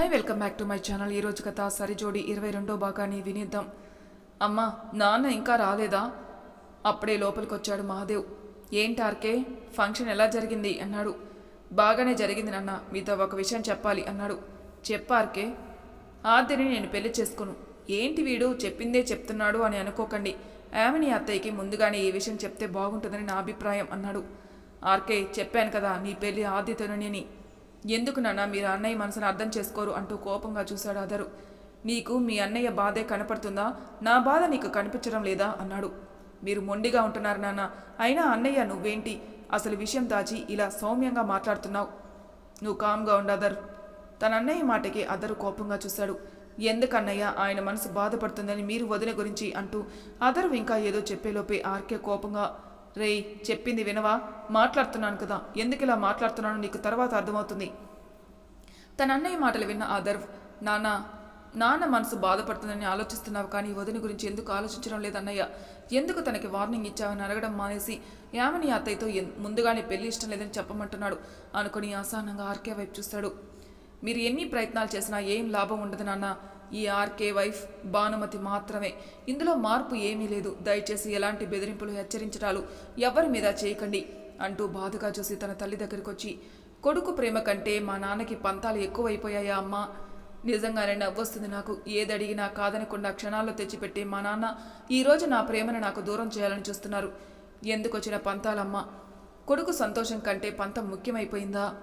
Hi welcome back to my channel ఈరోజు కథ సరిజోడి ఇరవై రెండో భాగాన్ని వినిద్దాం. అమ్మా నాన్న ఇంకా రాలేదా? అప్పుడే లోపలికి వచ్చాడు మహాదేవ్. ఏంటి ఆర్కే? ఫంక్షన్ ఎలా జరిగింది? అన్నాడు. బాగానే జరిగింది నాన్న. మీతో ఒక విషయం చెప్పాలి అన్నాడు. చెప్పార్కే ఆద్యని నేను పెళ్ళి చేసుకును. ఏంటి వీడు? చెప్పిందే చెప్తున్నాడు అని అనుకోకండి. ఆమెని అత్తయ్యకి ముందుగానే ఈ విషయం చెప్తే బాగుంటుందని నా అభిప్రాయం అన్నాడు. ఆర్కే చెప్పాను కదా నీ పెళ్ళి ఆద్యతోనని ఎందుకు నాన్న మీరు అన్నయ్య మనసును అర్థం చేసుకోరు అంటూ కోపంగా చూశాడు అదరు నీకు మీ అన్నయ్య బాధే కనపడుతుందా? నా బాధ నీకు కనిపించడం లేదా? అన్నాడు. మీరు మొండిగా ఉంటున్నారు నాన్న. అయినా అన్నయ్య నువ్వేంటి? అసలు విషయం దాచి ఇలా సౌమ్యంగా మాట్లాడుతున్నావు. నువ్వు కామ్గా ఉండదర్ అదర్ తన అన్నయ్య మాటకి అదరు కోపంగా చూశాడు. ఎందుకన్నయ్య? ఆయన మనసు బాధపడుతుందని మీరు వదిన గురించి అంటూ అదరు ఇంకా ఏదో చెప్పేలోపే ఆర్కే కోపంగా రేయ్ చెప్పింది వినవా? మాట్లాడుతున్నాను కదా. ఎందుకు ఇలా మాట్లాడుతున్నానో నీకు తర్వాత అర్థమవుతుంది. తన అన్నయ్య మాటలు విన్న ఆదర్వ్ నాన్న నాన్న మనసు బాధపడుతుందని ఆలోచిస్తున్నావు కానీ వదిన గురించి ఎందుకు ఆలోచించడం లేదన్నయ్య ఎందుకు తనకి వార్నింగ్ ఇచ్చావని అడగడం మానేసి యామని అత్తయ్యతో ముందుగానే పెళ్ళి ఇష్టం లేదని చెప్పమంటున్నాడు. అనుకుని అసహనంగా ఆర్కే వైపు చూస్తాడు. మీరు ఎన్ని ప్రయత్నాలు చేసినా ఏం లాభం ఉండదు నాన్న. ఈ ఆర్కే వైఫ్ భానుమతి మాత్రమే. ఇందులో మార్పు ఏమీ లేదు. దయచేసి ఎలాంటి బెదిరింపులు హెచ్చరించడాలు ఎవరి మీద చేయకండి అంటూ బాధగా చూసి తన తల్లి దగ్గరికి వచ్చి కొడుకు ప్రేమ కంటే మా నాన్నకి పంతాలు ఎక్కువైపోయాయా అమ్మా? నిజంగానే నవ్వొస్తుంది నాకు. ఏది అడిగినా కాదనకుండా క్షణాల్లో తెచ్చిపెట్టి మా నాన్న ఈరోజు నా ప్రేమను నాకు దూరం చేయాలని చూస్తున్నారు. ఎందుకొచ్చిన పంతాలమ్మ? కొడుకు సంతోషం కంటే పంతం ముఖ్యమైపోయిందా?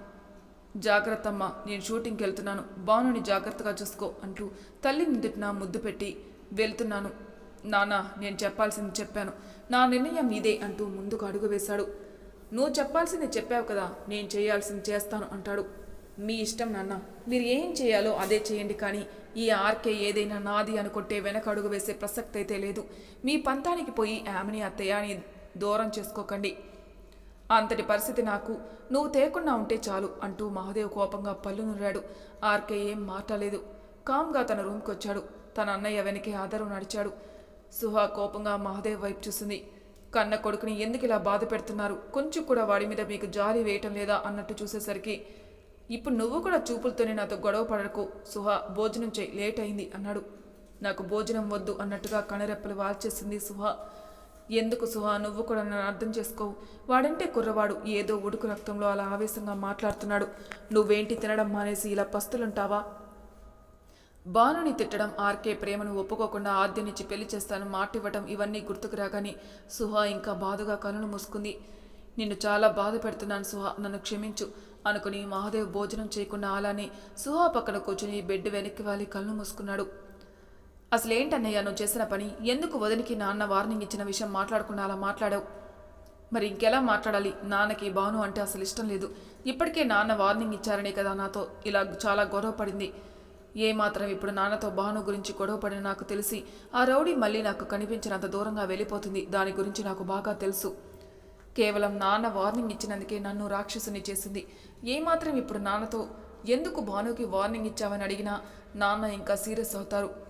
జాగ్రత్తమ్మ నేను షూటింగ్కి వెళ్తున్నాను. బానుని జాగ్రత్తగా చూసుకో అంటూ తల్లి నిందిటిన ముద్దు పెట్టి వెళ్తున్నాను. నాన్న నేను చెప్పాల్సింది చెప్పాను. నా నిర్ణయం ఇదే అంటూ ముందుకు అడుగు వేశాడు. నువ్వు చెప్పాల్సింది చెప్పావు కదా నేను చేయాల్సింది చేస్తాను అంటాడు. మీ ఇష్టం నాన్న. మీరు ఏం చేయాలో అదే చేయండి కానీ ఈ ఆర్కే ఏదైనా నాది అనుకుంటే వెనక అడుగు వేసే ప్రసక్తి అయితే లేదు. మీ పంతానికి పోయి ఆమెని అత్తయ్యని దూరం చేసుకోకండి. అంతటి పరిస్థితి నాకు. నువ్వు తేకుండా ఉంటే చాలు అంటూ మహాదేవ్ కోపంగా పళ్ళు నుర్రాడు. ఆర్కే ఏం మాట్లాడలేదు. కామ్గా తన రూమ్కి వచ్చాడు తన అన్నయ్య వెనకే ఆధారం నడిచాడు. సుహా కోపంగా మహాదేవ్ వైపు చూసింది. కన్న కొడుకుని ఎందుకు ఇలా బాధ పెడుతున్నారు? కొంచెం కూడా వాడి మీద మీకు జాలి వేయటం లేదా అన్నట్టు చూసేసరికి ఇప్పుడు నువ్వు కూడా చూపులతోనే నాతో గొడవ పడకు. సుహా భోజనం చేయి. లేట్ అయింది అన్నాడు. నాకు భోజనం వద్దు అన్నట్టుగా కనురెప్పలు వాల్చేసింది సుహా. ఎందుకు సుహా నువ్వు కూడా నన్ను అర్థం చేసుకోవు? వాడంటే కుర్రవాడు ఏదో ఉడుకు రక్తంలో అలా ఆవేశంగా మాట్లాడుతున్నాడు. నువ్వేంటి తినడం మానేసి ఇలా పస్తులుంటావా? బాణుని తిట్టడం ఆర్కే ప్రేమను ఒప్పుకోకుండా ఆద్యనిచ్చి పెళ్ళి చేస్తాను మాటివ్వటం ఇవన్నీ గుర్తుకు రాగానే సుహా ఇంకా బాధగా కనులు మూసుకుంది. నిన్ను చాలా బాధ పెడుతున్నాను సుహా నన్ను క్షమించు అనుకుని మహాదేవ్ భోజనం చేయకుండా అలానే సుహా పక్కన కూర్చుని బెడ్ వెనక్కి వాలి కళ్ళు మూసుకున్నాడు. అసలేంటన్నయ్య నువ్వు చేసిన పని? ఎందుకు వదినికి నాన్న వార్నింగ్ ఇచ్చిన విషయం మాట్లాడకుండా అలా మాట్లాడావు? మరి ఇంకెలా మాట్లాడాలి? నాన్నకి బాను అంటే అసలు ఇష్టం లేదు. ఇప్పటికే నాన్న వార్నింగ్ ఇచ్చారనే కదా నాతో. ఇలా చాలా గొడవ పడింది ఏ మాత్రం ఇప్పుడు నాన్నతో బాను గురించి గొడవపడిన నాకు తెలిసి ఆ రౌడీ మళ్ళీ నాకు కనిపించినంత దూరంగా వెళ్ళిపోతుంది. దాని గురించి నాకు బాగా తెలుసు. కేవలం నాన్న వార్నింగ్ ఇచ్చినందుకే నన్ను రాక్షసుని చేసింది. ఏమాత్రం ఇప్పుడు నాన్నతో ఎందుకు భానుకి వార్నింగ్ ఇచ్చావని అడిగినా నాన్న ఇంకా సీరియస్ అవుతారు.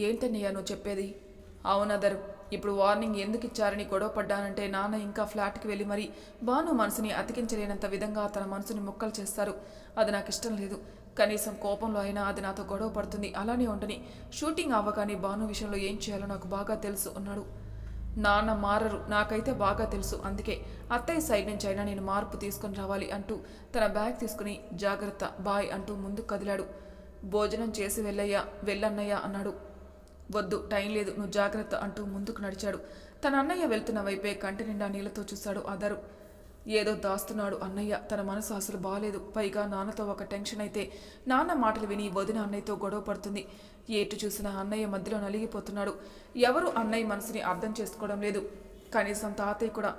ఏంటన్నయ్య నువ్వు చెప్పేది? అవునదరు ఇప్పుడు వార్నింగ్ ఎందుకు ఇచ్చారని గొడవ పడ్డానంటే నాన్న ఇంకా ఫ్లాట్కి వెళ్ళి మరీ భాను మనసుని అతికించలేనంత విధంగా తన మనసుని ముక్కలు చేస్తారు. అది నాకు ఇష్టం లేదు. కనీసం కోపంలో అయినా అది నాతో గొడవ పడుతుంది. అలానే ఉండని షూటింగ్ అవ్వగానే భాను విషయంలో ఏం చేయాలో నాకు బాగా తెలుసు అన్నాడు. నాన్న మారరు. నాకైతే బాగా తెలుసు. అందుకే అత్తయ్య సైడ్ నుంచి అయినా నేను మార్పు తీసుకొని రావాలి అంటూ తన బ్యాగ్ తీసుకుని జాగ్రత్త బాయ్ అంటూ ముందుకు కదిలాడు. భోజనం చేసి వెళ్ళయ్యా వెళ్ళన్నయ్యా అన్నాడు. వద్దు టైం లేదు నువ్వు జాగ్రత్త అంటూ ముందుకు నడిచాడు. తన అన్నయ్య వెళ్తున్న వైపే కంటి నిండా నీళ్ళతో చూశాడు అదరు ఏదో దాస్తున్నాడు అన్నయ్య తన మనసు అసలు బాలేదు. పైగా నాన్నతో ఒక టెన్షన్ అయితే నాన్న మాటలు విని వదిన అన్నయ్యతో గొడవ పడుతుంది. ఏటు చూసినా అన్నయ్య మధ్యలో నలిగిపోతున్నాడు. ఎవరు అన్నయ్య మనసుని అర్థం చేసుకోవడం లేదు. కనీసం తాతయ్య కూడా.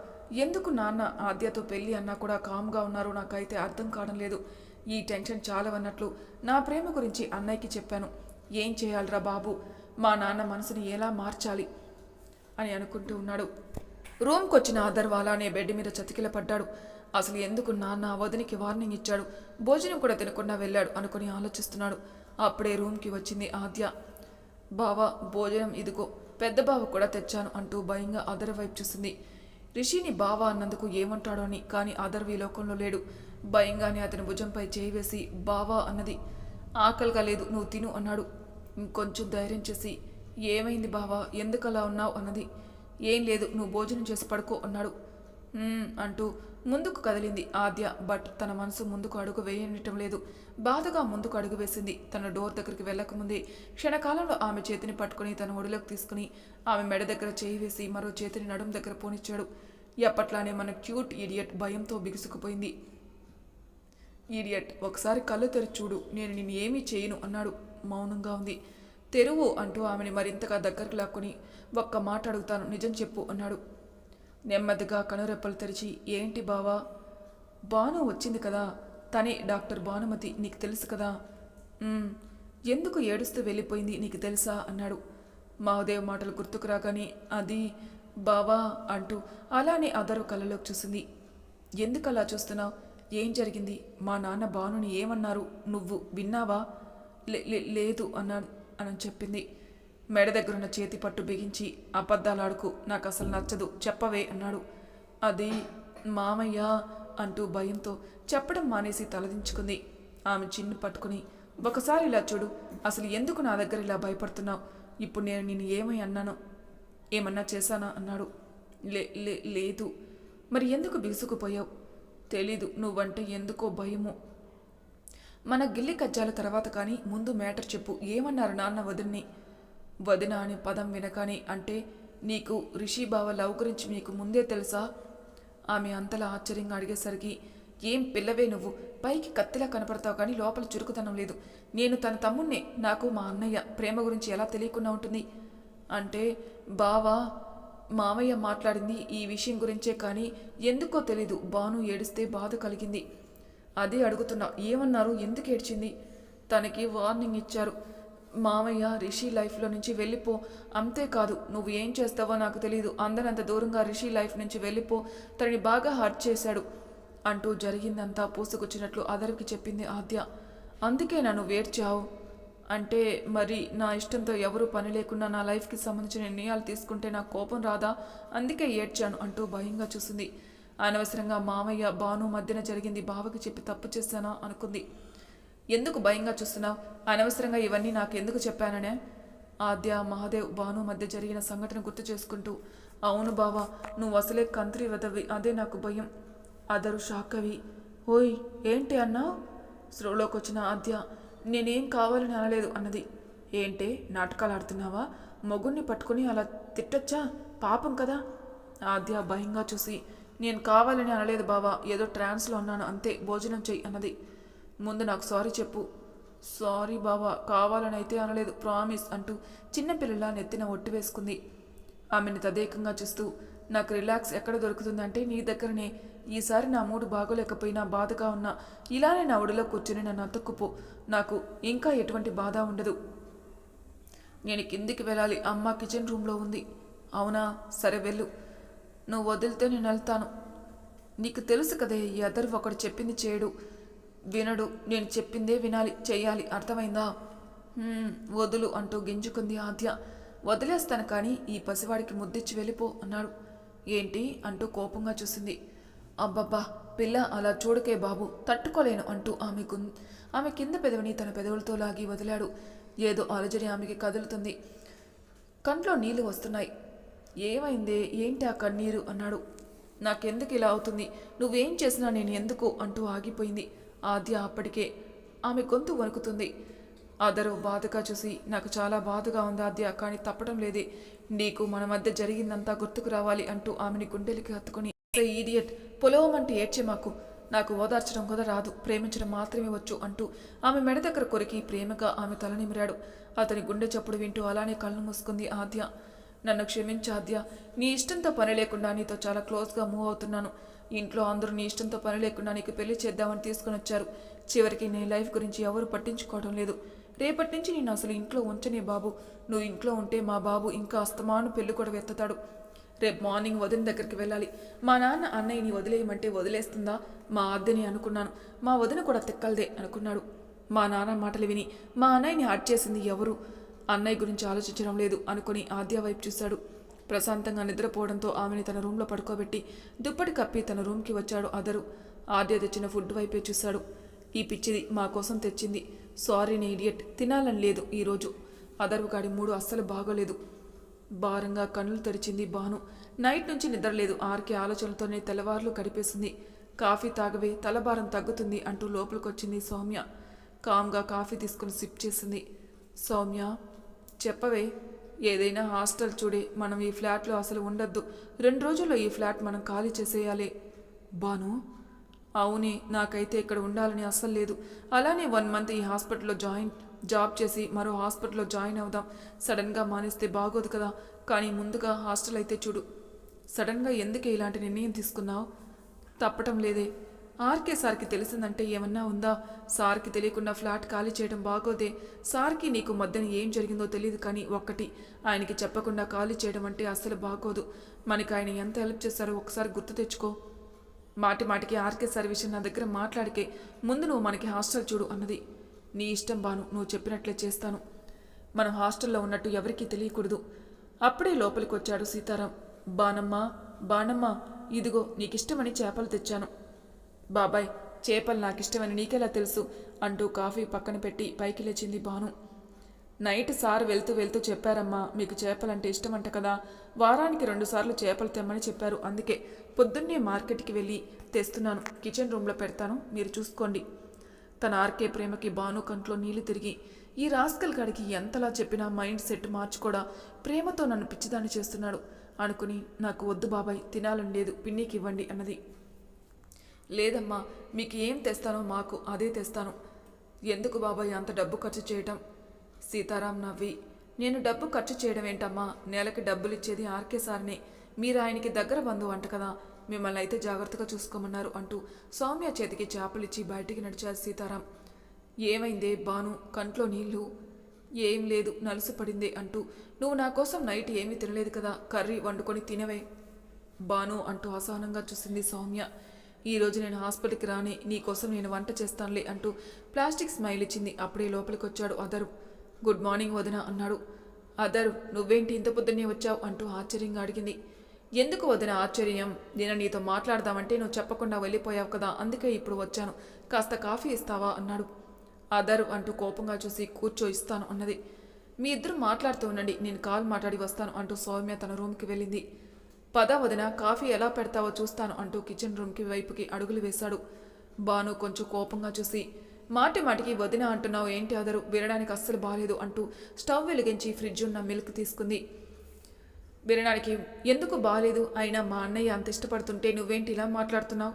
ఎందుకు నాన్న ఆద్యతో పెళ్ళి అన్నా కూడా కామ్గా ఉన్నారు నాకైతే అర్థం కావడం లేదు. ఈ టెన్షన్ చాలవన్నట్లు నా ప్రేమ గురించి అన్నయ్యకి చెప్పాను. ఏం చేయాలిరా బాబు? మా నాన్న మనసుని ఎలా మార్చాలి అని అనుకుంటూ ఉన్నాడు. రూమ్కి వచ్చిన ఆదర్వ అనే బెడ్ మీద చతికిల పడ్డాడు. అసలు ఎందుకు నాన్న వదినికి వార్నింగ్ ఇచ్చాడు? భోజనం కూడా తినకుండా వెళ్ళాడు అనుకుని ఆలోచిస్తున్నాడు. అప్పుడే రూమ్కి వచ్చింది ఆద్య. బావా భోజనం ఇదిగో పెద్ద బావ కూడా తెచ్చాను అంటూ భయంగా అదర్ వైపు చూసింది. రిషిని బావా అన్నందుకు ఏమంటాడో అని కానీ అదర్ ఈ లోకంలో లేడు. భయంగానే అతని భుజంపై చేయి వేసి బావా అన్నది. ఆకలిగా లేదు నువ్వు తిను అన్నాడు. ఇంకొంచెం ధైర్యం చేసి ఏమైంది బావా? ఎందుకు అలా ఉన్నావు? అన్నది. ఏం లేదు నువ్వు భోజనం చేసి పడుకో అన్నాడు. అంటూ ముందుకు కదిలింది ఆద్య. బట్ తన మనసు ముందుకు అడుగు వేయనిటం లేదు. బాధగా ముందుకు అడుగు వేసింది. తన డోర్ దగ్గరికి వెళ్ళకముందే క్షణకాలంలో ఆమె చేతిని పట్టుకుని తన ఒడిలోకి తీసుకుని ఆమె మెడ దగ్గర చేయి వేసి మరో చేతిని నడుం దగ్గర పోనిచ్చాడు. ఎప్పట్లానే మన క్యూట్ ఇడియట్ భయంతో బిగుసుకుపోయింది. ఈడియట్ ఒకసారి కళ్ళు తెరిచి చూడు నేను నిన్ను ఏమీ చేయను అన్నాడు. మౌనంగా ఉంది. తెరువు అంటూ ఆమెని మరింతగా దగ్గరకు లాక్కొని ఒక్క మాట అడుగుతాను నిజం చెప్పు అన్నాడు. నెమ్మదిగా కనురెప్పలు తెరిచి ఏంటి బావా? బాను వచ్చింది కదా? తనే డాక్టర్ భానుమతి నీకు తెలుసు కదా? ఎందుకు ఏడుస్తూ వెళ్ళిపోయింది నీకు తెలుసా? అన్నాడు. మహాదేవ్ మాటలు గుర్తుకు రాగానే అది బావా అంటూ అలానే అదరు కళ్ళలోకి చూసింది. ఎందుకు అలా చూస్తున్నావు? ఏం జరిగింది? మా నాన్న భానుని ఏమన్నారు? నువ్వు విన్నావా? "లే- లే- లేదు అన్నాడు అని చెప్పింది. మెడ దగ్గరున్న చేతి పట్టు బిగించి అబద్ధాలాడుకు నాకు అసలు నచ్చదు చెప్పవే అన్నాడు. అది మామయ్య అంటూ భయంతో చెప్పడం మానేసి తలదించుకుంది. ఆమె చిన్ను పట్టుకుని ఒకసారి ఇలా చూడు అసలు ఎందుకు నా దగ్గర ఇలా భయపడుతున్నావు? ఇప్పుడు నేను నేను ఏమై అన్నాను? ఏమన్నా చేశానా? అన్నాడు. లే లే లేదు. మరి ఎందుకు బిగుసుకుపోయావు? తెలీదు. నువ్వంటే ఎందుకో భయము. మన గిల్లి కజ్జాల తర్వాత కానీ ముందు మ్యాటర్ చెప్పు. ఏమన్నారు నాన్న వదిన్ని? వదిన అనే పదం వినకాని అంటే నీకు రిషి బావ లవ్ గురించి మీకు ముందే తెలుసా? ఆమె అంతలా ఆశ్చర్యంగా అడిగేసరికి ఏం పిల్లవే నువ్వు? పైకి కత్తిలా కనపడతావు కానీ లోపల చురుకుతనం లేదు. నేను తన తమ్ముణ్ణే నాకు మా అన్నయ్య. ప్రేమ గురించి ఎలా తెలియకుండా ఉంటుంది? అంటే బావా మామయ్య మాట్లాడింది ఈ విషయం గురించే కానీ ఎందుకో తెలీదు. బాను ఏడిస్తే బాధ కలిగింది. అదే అడుగుతున్నా ఏమన్నారు? ఎందుకు ఏడ్చింది? తనకి వార్నింగ్ ఇచ్చారు. మామయ్య రిషి లైఫ్లో నుంచి వెళ్ళిపో. అంతేకాదు నువ్వు ఏం చేస్తావో నాకు తెలియదు అందరంత దూరంగా రిషి లైఫ్ నుంచి వెళ్ళిపో. తనని బాగా హర్ట్ చేశాడు అంటూ జరిగిందంతా పూసుకొచ్చినట్లు అదరికి చెప్పింది ఆద్య. అందుకే నన్ను వేడ్చావు. అంటే మరి నా ఇష్టంతో ఎవరు పని లేకుండా నా లైఫ్కి సంబంధించిన నిర్ణయాలు తీసుకుంటే నాకు కోపం రాదా? అందుకే ఏడ్చాను అంటూ భయంగా చూసింది. అనవసరంగా మామయ్య భాను మధ్యన జరిగింది. బావకి చెప్పి తప్పు చేశానా? అనుకుంది. ఎందుకు భయంగా చూస్తున్నావు? అనవసరంగా ఇవన్నీ నాకు ఎందుకు చెప్పాననే? ఆద్య మహాదేవ్ భాను మధ్య జరిగిన సంఘటన గుర్తు చేసుకుంటూ అవును బావా నువ్వు అసలే కంత్రి వదవి అదే నాకు భయం. అదరు షాక్ అవి. ఓయ్ ఏంటి అన్నావు? స్లోలోకి వచ్చిన ఆద్య. నేనేం కావాలని అనలేదు అన్నది. ఏంటే నాటకాలు ఆడుతున్నావా? మొగుణ్ణి పట్టుకుని అలా తిట్టొచ్చా? పాపం కదా. ఆద్య భయంగా చూసి నేను కావాలని అనలేదు బావా ఏదో ట్రాన్స్లో ఉన్నాను అంతే భోజనం చెయ్యి అన్నది. ముందు నాకు సారీ చెప్పు. సారీ బావా కావాలని అయితే అనలేదు ప్రామిస్ అంటూ చిన్నపిల్లలా నెత్తిన ఒట్టి వేసుకుంది. ఆమెను తదేకంగా చూస్తూ నాకు రిలాక్స్ ఎక్కడ దొరుకుతుందంటే నీ దగ్గరనే. ఈసారి నా మూడు బాగోలేకపోయినా బాధగా ఉన్నా ఇలానే నా ఒడిలో కూర్చుని నన్ను అతుక్కుపో. నాకు ఇంకా ఎటువంటి బాధ ఉండదు. నేను కిందికి వెళ్ళాలి. అమ్మ కిచెన్ రూమ్లో ఉంది. అవునా? సరే వెళ్ళు. నువ్వు వదిలితే నేను వెళ్తాను. నీకు తెలుసు కదే ఈ అదర్ ఒకడు చెప్పింది చేయడు వినడు. నేను చెప్పిందే వినాలి. చేయాలి అర్థమైందా? వదులు అంటూ గింజుకుంది ఆద్య. వదిలేస్తాను కానీ ఈ పసివాడికి ముద్దిచ్చి వెళ్ళిపో అన్నాడు. ఏంటి అంటూ కోపంగా చూసింది. అబ్బబ్బా పిల్ల అలా చూడకే బాబు తట్టుకోలేను అంటూ ఆమె ఆమె కింద పెదవిని తన పెదవులతో లాగి వదిలాడు. ఏదో అలజడి ఆమెకి కదులుతుంది. కంట్లో నీళ్ళు వస్తున్నాయి. ఏమైందే? ఏంటి ఆ కన్నీరు? అన్నాడు. నాకెందుకు ఇలా అవుతుంది? నువ్వేం చేసినా నేను ఎందుకు? అంటూ ఆగిపోయింది. ఆద్య అప్పటికే ఆమె గొంతు వణుకుతుంది. అదరు బాధగా చూసి నాకు చాలా బాధగా ఉంది ఆద్య కానీ తప్పడం లేదే. నీకు మన మధ్య జరిగిందంతా గుర్తుకు రావాలి అంటూ ఆమెని గుండెలకి హత్తుకుని ఈడియట్ పొలవమంటే ఏడ్చే మాకు. నాకు ఓదార్చడం కూడా రాదు ప్రేమించడం మాత్రమే వచ్చు అంటూ ఆమె మెడ దగ్గర కొరికి ప్రేమగా ఆమె తలనిమిరాడు అతని గుండె చప్పుడు వింటూ అలానే కళ్ళు మూసుకుంది ఆద్య. నన్ను క్షమించాద్య నీ ఇష్టంతో పని లేకుండా నీతో చాలా క్లోజ్గా మూవ్ అవుతున్నాను. ఇంట్లో అందరూ నీ ఇష్టంతో పని లేకుండా నీకు పెళ్ళి చేద్దామని తీసుకుని వచ్చారు చివరికి నీ లైఫ్ గురించి ఎవరు పట్టించుకోవడం లేదు. రేపటి నుంచి నేను అసలు ఇంట్లో ఉంచనే బాబు. నువ్వు ఇంట్లో ఉంటే మా బాబు ఇంకా అస్తమాను పెళ్ళి కూడా ఎత్తుతాడు. రేపు మార్నింగ్ వదిన దగ్గరికి వెళ్ళాలి. మా నాన్న అన్నయ్యని వదిలేయమంటే వదిలేస్తుందా? మా అద్దెని అనుకున్నాను. మా వదిన కూడా తిక్కలదే అనుకున్నాడు. మా నాన్న మాటలు విని మా అన్నయ్యని హట్ చేసింది ఎవరు? అన్నయ్య గురించి ఆలోచించడం లేదు అనుకుని ఆద్య వైపు చూశాడు. ప్రశాంతంగా నిద్రపోవడంతో ఆమెని తన రూమ్లో పడుకోబెట్టి దుప్పటి కప్పి తన రూమ్కి వచ్చాడు అదరు. ఆద్య తెచ్చిన ఫుడ్ వైపే చూశాడు. ఈ పిచ్చిది మా కోసం తెచ్చింది. సారీ నీ ఇడియట్ తినాలని లేదు ఈరోజు అదర్వగాడి మూడు అస్సలు బాగోలేదు. భారంగా కన్నులు తెరిచింది బాను నైట్ నుంచి నిద్రలేదు. ఆర్కే ఆలోచనలతోనే తెల్లవారులు గడిపేసింది. కాఫీ తాగవే తలభారం తగ్గుతుంది అంటూ లోపలికొచ్చింది సౌమ్య. కామ్గా కాఫీ తీసుకుని సిప్ చేసింది. సౌమ్య చెప్పవే ఏదైనా హాస్టల్ చూడే మనం ఈ ఫ్లాట్లో అసలు ఉండొద్దు. రెండు రోజుల్లో ఈ ఫ్లాట్ మనం ఖాళీ చేసేయాలి. బాను అవునే నాకైతే ఇక్కడ ఉండాలని అస్సలు లేదు. అలానే వన్ మంత్ ఈ హాస్పిటల్లో జాయిన్ జాబ్ చేసి మరో హాస్పిటల్లో జాయిన్ అవుదాం. సడన్గా మానేస్తే బాగోదు కదా. కానీ ముందుగా హాస్టల్ అయితే చూడు. సడన్గా ఎందుకు ఇలాంటి నిర్ణయం తీసుకున్నావు? తప్పటం లేదే. ఆర్కే సార్కి తెలిసిందంటే ఏమన్నా ఉందా? సార్కి తెలియకుండా ఫ్లాట్ ఖాళీ చేయడం బాగోదే. సార్కి నీకు మధ్యన ఏం జరిగిందో తెలియదు కానీ ఒక్కటి ఆయనకి చెప్పకుండా ఖాళీ చేయడం అంటే అస్సలు బాగోదు. మనకి ఆయన ఎంత హెల్ప్ చేశారో ఒకసారి గుర్తు తెచ్చుకో. మాటి మాటికి ఆర్కే సార్ విషయం నా దగ్గర మాట్లాడికే ముందు నువ్వు మనకి హాస్టల్ చూడు అన్నది. నీ ఇష్టం బాను నువ్వు చెప్పినట్లే చేస్తాను. మనం హాస్టల్లో ఉన్నట్టు ఎవరికీ తెలియకూడదు. అప్పుడే లోపలికి వచ్చాడు సీతారాం. బానమ్మ బానమ్మ ఇదిగో నీకిష్టమని చేపలు తెచ్చాను. బాబాయ్ చేపలు నాకిష్టమని నీకెలా తెలుసు? అంటూ కాఫీ పక్కన పెట్టి పైకి లేచింది బాను. నైట్ సార్ వెళ్తూ వెళ్తూ చెప్పారమ్మా మీకు చేపలంటే ఇష్టమంట కదా. వారానికి రెండుసార్లు చేపలు తెమ్మని చెప్పారు. అందుకే పొద్దున్నే మార్కెట్కి వెళ్ళి తెస్తున్నాను. కిచెన్ రూమ్లో పెడతాను. మీరు చూసుకోండి. తన ఆర్కే ప్రేమకి బాను కంట్లో నీళ్ళు తిరిగి ఈ రాస్కల్ కాడికి ఎంతలా చెప్పినా మైండ్ సెట్ మార్చుకోడా? ప్రేమతో నన్ను పిచ్చిదాన్ని చేస్తున్నాడు. అనుకుని నాకు వద్దు బాబాయ్ తినాలని లేదు. పిన్నికి ఇవ్వండి అన్నది. లేదమ్మా మీకు ఏం తెస్తానో మాకు అదే తెస్తాను. ఎందుకు బాబాయ్ అంత డబ్బు ఖర్చు చేయటం? సీతారాం నవ్వి నేను డబ్బు ఖర్చు చేయడం ఏంటమ్మా నెలకి డబ్బులు ఇచ్చేది ఆర్కే సార్నే. మీరు ఆయనకి దగ్గర బంధువు అంట కదా. మిమ్మల్ని అయితే జాగ్రత్తగా చూసుకోమన్నారు అంటూ సౌమ్య చేతికి చేపలిచ్చి బయటికి నడిచారు సీతారాం. ఏమైందే బాను? కంట్లో నీళ్ళు ఏం లేదు నలుసు పడిందే అంటూ నువ్వు నా కోసం నైట్ ఏమీ తినలేదు కదా. కర్రీ వండుకొని తినవే. బాను అంటూ అసహనంగా చూసింది సౌమ్య. ఈరోజు నేను హాస్పిటల్కి రాని. నీకోసం నేను వంట చేస్తానులే అంటూ ప్లాస్టిక్ స్మైల్ ఇచ్చింది అప్పుడే లోపలికి వచ్చాడు అదరు. గుడ్ మార్నింగ్ వదిన అన్నాడు. అదరు నువ్వేంటి ఇంత పొద్దున్నే వచ్చావు? అంటూ ఆశ్చర్యంగా అడిగింది. ఎందుకు వదిన ఆశ్చర్యం? నేను నీతో మాట్లాడదామంటే నువ్వు చెప్పకుండా వెళ్ళిపోయావు కదా అందుకే ఇప్పుడు వచ్చాను. కాస్త కాఫీ ఇస్తావా? అన్నాడు. అదరు అంటూ కోపంగా చూసి కూర్చో ఇస్తాను అన్నది. మీ ఇద్దరు మాట్లాడుతూ ఉండండి నేను కాల్ మాట్లాడి వస్తాను అంటూ సౌమ్య తన రూమ్కి వెళ్ళింది. పద వదిన కాఫీ ఎలా పెడతావో చూస్తాను అంటూ కిచెన్ రూమ్కి వైపుకి అడుగులు వేశాడు. బాను కొంచెం కోపంగా చూసి మాటి మాటికి వదిన అంటున్నావు ఏంటి అదరు వినడానికి అస్సలు బాగాలేదు అంటూ స్టవ్ వెలిగించి ఫ్రిడ్జ్ ఉన్న మిల్క్ తీసుకుంది. వినడానికి ఎందుకు బాలేదు? అయినా మా అన్నయ్య అంత ఇష్టపడుతుంటే నువ్వేంటి ఇలా మాట్లాడుతున్నావు?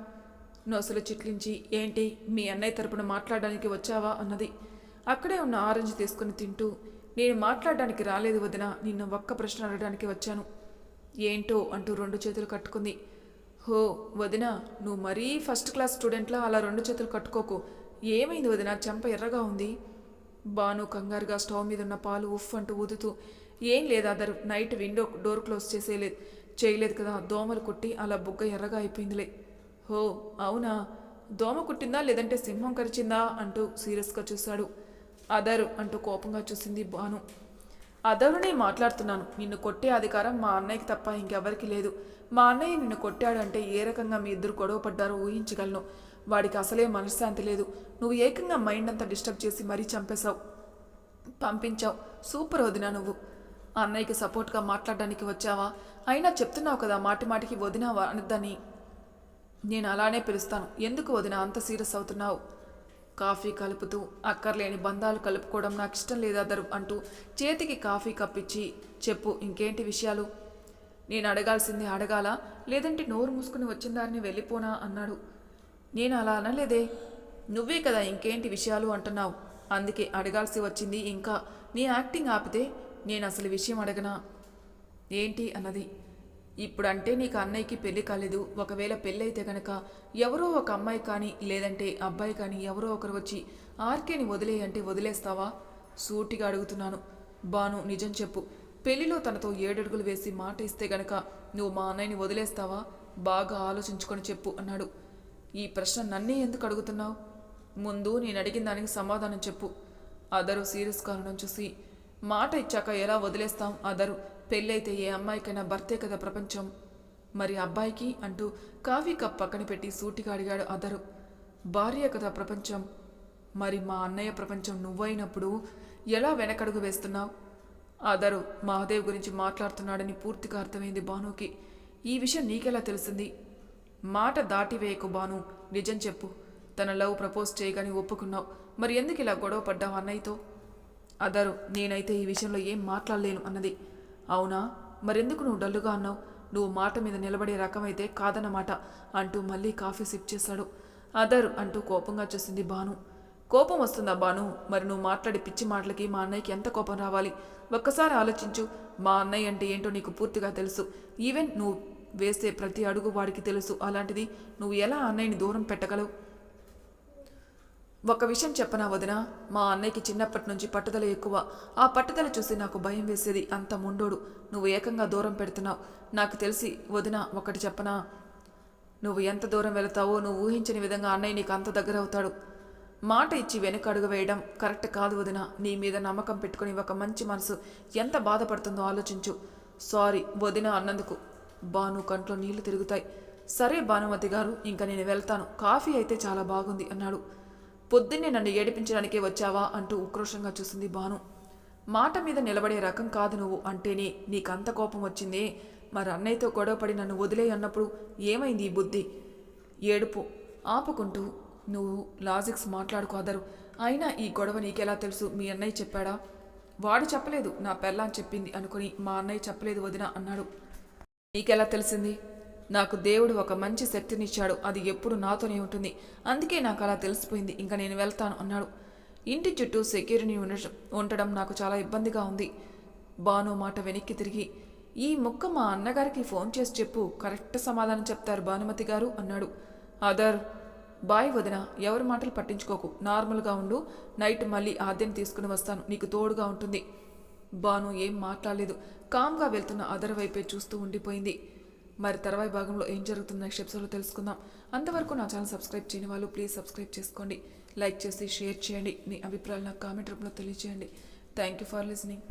నొసలు చిట్లించి ఏంటి మీ అన్నయ్య తరపున మాట్లాడడానికి వచ్చావా? అన్నది. అక్కడే ఉన్న ఆరెంజ్ తీసుకుని తింటూ నేను మాట్లాడడానికి రాలేదు వదిన నిన్ను ఒక్క ప్రశ్న అడగడానికి వచ్చాను. ఏంటో? అంటూ రెండు చేతులు కట్టుకుంది. హో వదిన నువ్వు మరీ ఫస్ట్ క్లాస్ స్టూడెంట్లా అలా రెండు చేతులు కట్టుకోకు. ఏమైంది వదిన? చెంప ఎర్రగా ఉంది. బాను కంగారుగా స్టవ్ మీద ఉన్న పాలు ఉఫ్ అంటూ ఊదుతూ ఏం లేదు అదరు నైట్ విండో డోర్ క్లోజ్ చేసేయలేదు చేయలేదు కదా దోమలు కుట్టి అలా బుగ్గ ఎర్రగా అయిపోయిందిలే. హో అవునా? దోమ కుట్టిందా లేదంటే సింహం కరిచిందా? అంటూ సీరియస్గా చూశాడు. అదరు అంటూ కోపంగా చూసింది బాను అదరునే మాట్లాడుతున్నాను. నిన్ను కొట్టే అధికారం మా అన్నయ్యకి తప్ప ఇంకెవరికి లేదు. మా అన్నయ్య నిన్ను కొట్టాడంటే ఏ రకంగా మీ ఇద్దరు గొడవ పడ్డారో ఊహించగలను. వాడికి అసలే మనశ్శాంతి లేదు. నువ్వు ఏకంగా మైండ్ అంతా డిస్టర్బ్ చేసి మరీ చంపేశావు. పంపించావు. సూపర్ వదినా నువ్వు. అన్నయ్యకి సపోర్ట్గా మాట్లాడడానికి వచ్చావా? అయినా చెప్తున్నావు కదా మాటి మాటికి వదినావా అనద్దని నేను అలానే పిలుస్తాను. ఎందుకు వదిన అంత సీరియస్ అవుతున్నావు? కాఫీ కలుపుతూ అక్కర్లేని బంధాలు కలుపుకోవడం నాకు ఇష్టం లేదా దరు అంటూ చేతికి కాఫీ కప్పిచ్చి చెప్పు ఇంకేంటి విషయాలు? నేను అడగాల్సింది అడగాల? లేదంటే నోరు మూసుకుని వచ్చిన దారిని వెళ్ళిపోనా? అన్నాడు. నేను అలా అనలేదే. నువ్వే కదా ఇంకేంటి విషయాలు అంటున్నావు. అందుకే అడగాల్సి వచ్చింది ఇంకా. నీ యాక్టింగ్ ఆపితే నేను అసలు విషయం అడగనా? ఏంటి అన్నది. ఇప్పుడంటే నీకు అన్నయ్యకి పెళ్ళి కాలేదు. ఒకవేళ పెళ్ళైతే గనక ఎవరో ఒక అమ్మాయి కానీ లేదంటే అబ్బాయి కానీ ఎవరో ఒకరు వచ్చి ఆర్కేని వదిలేయంటే వదిలేస్తావా? సూటిగా అడుగుతున్నాను. బాను నిజం చెప్పు. పెళ్ళిలో తనతో ఏడడుగులు వేసి మాట ఇస్తే గనక నువ్వు మా అన్నయ్యని వదిలేస్తావా? బాగా ఆలోచించుకొని చెప్పు అన్నాడు. ఈ ప్రశ్న నన్నే ఎందుకు అడుగుతున్నావు? ముందు నేను అడిగిన దానికి సమాధానం చెప్పు. అదరు సీరియస్ కారణం చూసి మాట ఇచ్చాక ఎలా వదిలేస్తాం అదరు? పెళ్ళైతే ఏ అమ్మాయికైనా భర్తే కదా ప్రపంచం. మరి అబ్బాయికి అంటూ కాఫీ కప్ పక్కన పెట్టి సూటిగా అడిగాడు అదరు. భార్య కదా ప్రపంచం. మరి మా అన్నయ్య ప్రపంచం నువ్వైనప్పుడు ఎలా వెనకడుగు వేస్తున్నావు? అదరు మహాదేవ్ గురించి మాట్లాడుతున్నాడని పూర్తిగా అర్థమైంది భానుకి. ఈ విషయం నీకెలా తెలిసింది? మాట దాటివేయకు బాను నిజం చెప్పు. తన లవ్ ప్రపోజ్ చేయగానే ఒప్పుకున్నావు. మరి ఎందుకు ఇలా గొడవ పడ్డావు అన్నయ్యతో? అదరు నేనైతే ఈ విషయంలో ఏం మాట్లాడలేను అన్నది. అవునా? మరెందుకు నువ్వు డల్లుగా అన్నావు? నువ్వు మాట మీద నిలబడే రకమైతే కాదన్నమాట అంటూ మళ్ళీ కాఫీ సిప్ చేశాడు. అదర్ అంటూ కోపంగా చూసింది బాను కోపం వస్తుందా బాను మరి నువ్వు మాట్లాడే పిచ్చి మాటలకి మా అన్నయ్యకి ఎంత కోపం రావాలి? ఒక్కసారి ఆలోచించు. మా అన్నయ్య అంటే ఏంటో నీకు పూర్తిగా తెలుసు. ఈవెన్ నువ్వు వేసే ప్రతి అడుగు వాడికి తెలుసు. అలాంటిది నువ్వు ఎలా అన్నయ్యని దూరం పెట్టగలవు? ఒక విషయం చెప్పనా వదిన? మా అన్నయ్యకి చిన్నప్పటి నుంచి పట్టుదల ఎక్కువ. ఆ పట్టుదల చూసి నాకు భయం వేసేది అంత ముండోడు. నువ్వు ఏకంగా దూరం పెడుతున్నావు. నాకు తెలిసి వదిన ఒకటి చెప్పనా? నువ్వు ఎంత దూరం వెళతావో నువ్వు ఊహించని విధంగా అన్నయ్య నీకు అంత దగ్గర అవుతాడు. మాట ఇచ్చి వెనక అడుగు వేయడం కరెక్ట్ కాదు వదిన. నీ మీద నమ్మకం పెట్టుకుని ఒక మంచి మనసు ఎంత బాధపడుతుందో ఆలోచించు. సారీ వదిన అన్నందుకు. బాను కంట్లో నీళ్ళు తిరుగుతాయి. సరే భానుమతి గారు ఇంకా నేను వెళ్తాను. కాఫీ అయితే చాలా బాగుంది అన్నాడు. పొద్దున్నే నన్ను ఏడిపించడానికే వచ్చావా అంటూ ఉక్రోషంగా చూసింది బాను మాట మీద నిలబడే రకం కాదు నువ్వు అంటేనే నీకంత కోపం వచ్చిందే. మరి అన్నయ్యతో గొడవపడి నన్ను వదిలే అన్నప్పుడు ఏమైంది ఈ బుద్ధి? ఏడుపు. ఆపుకుంటూ నువ్వు లాజిక్స్ మాట్లాడుకోదరు అయినా ఈ గొడవ నీకెలా తెలుసు? మీ అన్నయ్య చెప్పాడా? వాడు చెప్పలేదు నా పెళ్ళాని చెప్పింది అనుకుని మా అన్నయ్య చెప్పలేదు వదిన అన్నాడు. నీకెలా తెలిసింది? నాకు దేవుడు ఒక మంచి శక్తినిచ్చాడు. అది ఎప్పుడు నాతోనే ఉంటుంది. అందుకే నాకు అలా తెలిసిపోయింది. ఇంకా నేను వెళ్తాను అన్నాడు. ఇంటి చుట్టూ సెక్యూరిటీ ఉండటం ఉండడం నాకు చాలా ఇబ్బందిగా ఉంది. బాను మాట వెనక్కి తిరిగి ఈ ముక్క మా అన్నగారికి ఫోన్ చేసి చెప్పు. కరెక్ట్ సమాధానం చెప్తారు భానుమతి గారు అన్నాడు. అదర్ బాయ్ వదిన ఎవరి మాటలు పట్టించుకోకు. నార్మల్గా ఉండు. నైట్ మళ్ళీ ఆద్యం తీసుకుని వస్తాను. నీకు తోడుగా ఉంటుంది. బాను ఏం మాట్లాడలేదు. కామ్గా వెళ్తున్న అదర్ వైపే చూస్తూ ఉండిపోయింది. మరి తర్వాయి భాగంలో ఏం జరుగుతుందో నెక్స్ట్ ఎపిసోడ్లో తెలుసుకుందాం. అంతవరకు నా ఛానల్ సబ్స్క్రైబ్ చేయని వాళ్ళు ప్లీజ్ సబ్స్క్రైబ్ చేసుకోండి. లైక్ చేసి షేర్ చేయండి. మీ అభిప్రాయాలు నాకు కామెంట్ రూపంలో తెలియజేయండి. Thank you for listening.